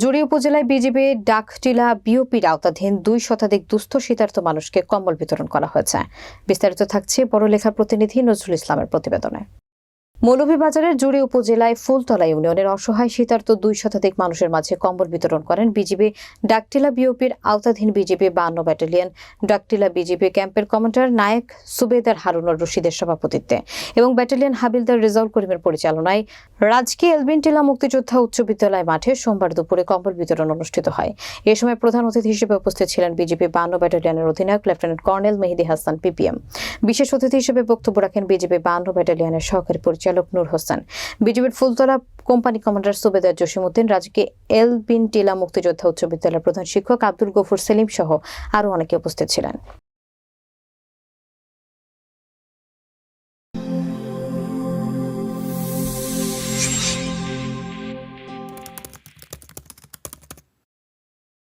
জুড়ি উপজেলায় বিজেপি ডাকটিলা বিওপির আওতাধীন দুই শতাধিক দুস্থ শীতার্থ মানুষকে কম্বল বিতরণ করা হয়েছে। বিস্তারিত থাকছে বড়লেখা প্রতিনিধি নজরুল ইসলামের প্রতিবেদনে। মৌলভীবাজারের জুড়ি উপজেলায় ফুলতলা ইউনিয়নের অসহায় শীতার্থ দুই শতাধিক মানুষের মাঝে কম্বল বিতরণ করেন বিজিবি ডাকটিলা বিওপির আওতাধীন বিজেপি বান্ন ব্যাটালিয়ন। ডাকটিলা বিজেপি ক্যাম্পের কমান্ডার নায়ক সুবেদার হারুনুর রশিদের সভাপতিত্বে এবং ব্যাটালিয়ন হাবিলদার রেজাউল করিমের পরিচালনায় রাজকীয় এলবিনটিলা মুক্তিযোদ্ধা উচ্চ বিদ্যালয় মাঠে সোমবার দুপুরে কম্বল বিতরণ অনুষ্ঠিত হয়। এ সময় প্রধান অতিথি হিসেবে উপস্থিত ছিলেন বিজেপি বান্ন ব্যাটালিয়নের অধিনায়ক lieutenant colonel Mehedi Hasan PPM. বিশেষ অতিথি হিসেবে বক্তব্য রাখেন বিজেপি বান্ন ব্যাটালিয়নের সহকারী পরিচালক নূর হোসেন। বিজেপির ফুলতলা কোম্পানি কমান্ডার সুবেদার জসিমুদ্দিন রাজকে এল বিন টিলা মুক্তিযোদ্ধা উচ্চ বিদ্যালয়ের প্রধান শিক্ষক আব্দুল গফুর সেলিম সহ আরও অনেকে উপস্থিত ছিলেন।